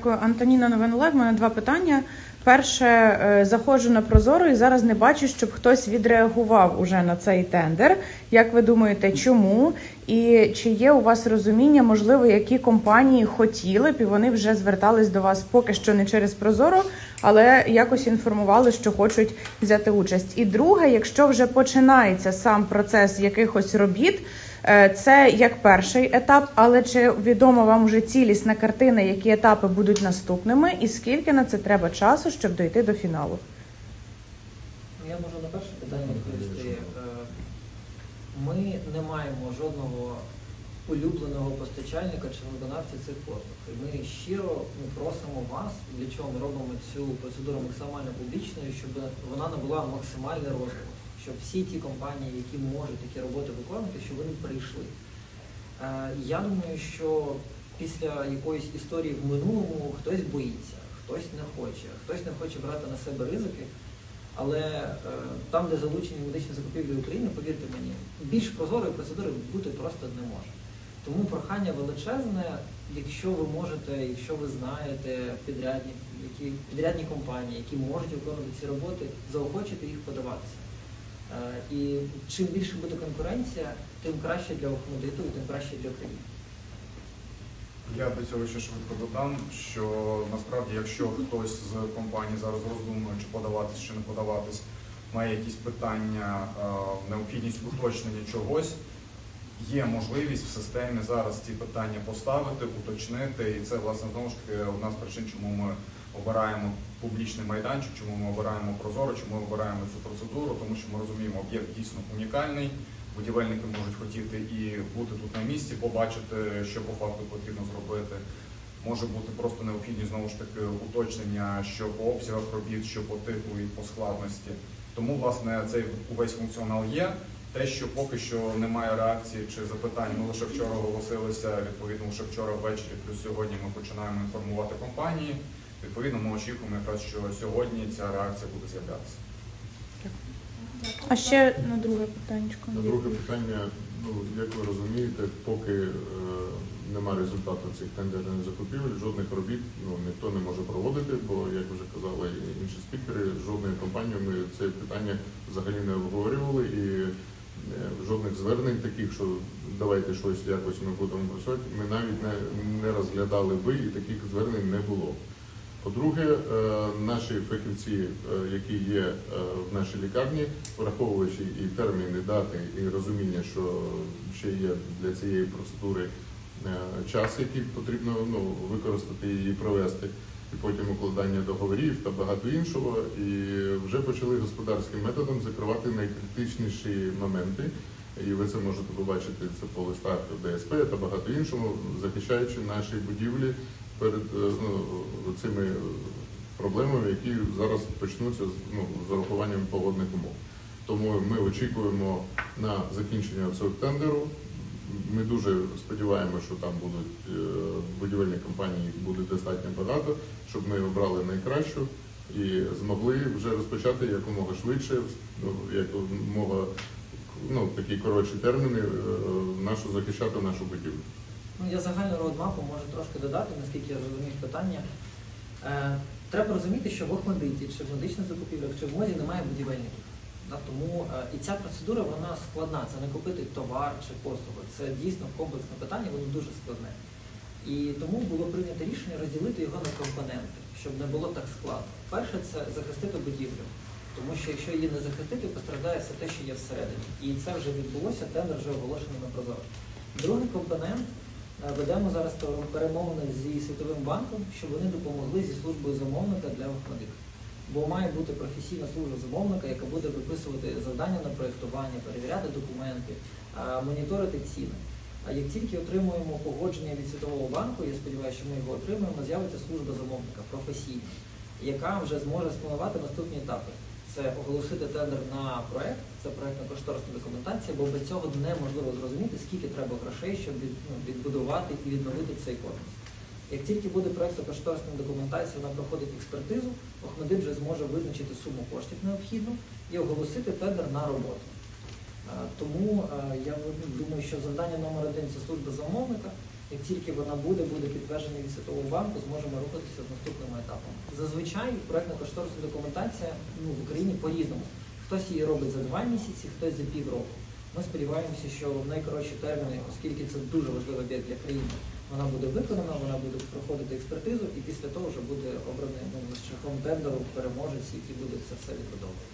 Дякую, Антоніна Новинолег. У мене два питання. Перше, е, заходжу на Прозоро і зараз не бачу, щоб хтось відреагував уже на цей тендер. Як ви думаєте, чому? І чи є у вас розуміння, можливо, які компанії хотіли б і вони вже звертались до вас поки що не через Прозоро, але якось інформували, що хочуть взяти участь. І друге, якщо вже починається сам процес якихось робіт. Е, Це як перший етап, але чи відома вам вже цілісна картина, які етапи будуть наступними, і скільки на це треба часу, щоб дойти до фіналу? Ну, Я можу на перше питання відповісти. Е, Ми не маємо жодного улюбленого постачальника чи виконавця цих послуг. І Ми щиро ну, просимо вас, для чого ми робимо цю процедуру максимально публічною, щоб вона набула максимальний розвиток, щоб всі ті компанії, які можуть такі роботи виконувати, щоб вони прийшли. Е, Я думаю, що після якоїсь історії в минулому хтось боїться, хтось не хоче, хтось не хоче брати на себе ризики. Але е, там, де залучені медичні закупівлі України, повірте мені, більш прозорої процедури бути просто не може. Тому прохання величезне, якщо ви можете, якщо ви знаєте підрядні, які підрядні компанії, які можуть виконувати ці роботи, заохочити їх подаватися. Е, І чим більше буде конкуренція, тим краще для Охмадиту тим краще для країни. Я до цього ще швидко додам, що насправді, якщо хтось з компаній зараз роздумує, чи подаватись, чи не подаватись, має якісь питання, е, необхідність уточнення чогось, є можливість в системі зараз ці питання поставити, уточнити. І це, власне, знову ж таки одна з причин, чому ми обираємо публічний майданчик, чому ми обираємо прозоро, чому ми обираємо цю процедуру, тому що ми розуміємо, об'єкт дійсно унікальний. Будівельники можуть хотіти і бути тут на місці, побачити, що по факту потрібно зробити. Може бути просто необхідність знову ж таки уточнення, що по обсягах робіт, що по типу і по складності. Тому, власне, цей увесь функціонал є. Те, що поки що немає реакції чи запитань, ми лише вчора оголосилися, відповідно, лише вчора ввечері, плюс сьогодні ми починаємо інформувати компанії. Відповідно, ми очікуємо якраз, що сьогодні ця реакція буде з'являтися. А ще на друге питання. На друге питання, ну як ви розумієте, поки е, нема результату цих тендерних закупівель, жодних робіт ну ніхто не може проводити, бо як вже казали інші спікери, з жодною компанією ми це питання взагалі не обговорювали і жодних звернень таких, що давайте щось якось ми будемо працювати, ми навіть не, не розглядали би і таких звернень не було. По-друге, е, наші фахівці, е, які є е, в нашій лікарні, враховуючи і терміни, дати, і розуміння, що ще є для цієї процедури час, який потрібно ну, використати і провести, і потім укладання договорів та багато іншого, і вже почали господарським методом закривати найкритичніші моменти. І ви це можете побачити це по листах ДСП та багато іншого, захищаючи наші будівлі перед е, ну, цими проблемами, які зараз почнуться ну, з урахуванням погодних умов. Тому ми очікуємо на закінчення цього тендеру. Ми дуже сподіваємося, що там будуть е, будівельні компанії, їх буде достатньо багато, щоб ми обрали найкращу і змогли вже розпочати якомога швидше, ну, якомога ну, такі коротші терміни, е, нашу захищати нашу будівлю. Ну, я загальну родмапу можу трошки додати, наскільки я розумію питання. Е, треба розуміти, що в Охмадиті, чи в медичних закупівлях, чи в МОЗі немає будівельників. Тому е, і ця процедура вона складна. Це не купити товар чи послугу. Це дійсно комплексне питання, воно дуже складне. І тому було прийнято рішення розділити його на компоненти, щоб не було так складно. Перше це захистити будівлю. Тому що якщо її не захистити, постраждає все те, що є всередині. І це вже відбулося, тендер вже оголошений на прозоро. Другий компонент е, ведемо зараз перемовини зі Світовим банком, щоб вони допомогли зі службою замовника для Охмадиту. Бо має бути професійна служба замовника, яка буде виписувати завдання на проєктування, перевіряти документи, моніторити ціни. А як тільки отримуємо погодження від Світового банку, я сподіваюся, що ми його отримаємо, з'явиться служба замовника професійна, яка вже зможе спланувати наступні етапи. Це оголосити тендер на проект, це проектно-кошторисна документація, бо без цього неможливо зрозуміти, скільки треба грошей, щоб ну, відбудувати і відновити цей корпус. Як тільки буде проектно-кошторисна документація, вона проходить експертизу, Охмадит вже зможе визначити суму коштів необхідну і оголосити тендер на роботу. Е, Тому е, я думаю, що завдання номер один це служба замовника. Як тільки вона буде, буде підтверджена від Світового банку, зможемо рухатися з наступними етапами. Зазвичай проектно-кошторисна документація ну, в Україні по-різному. Хтось її робить за два місяці, хтось за півроку. Ми сподіваємося, що в найкоротші терміни, оскільки це дуже важливий об'єкт для країни, вона буде виконана, вона буде проходити експертизу, і після того вже буде обраний ну, шляхом тендеру переможець, який буде це все відбудовувати.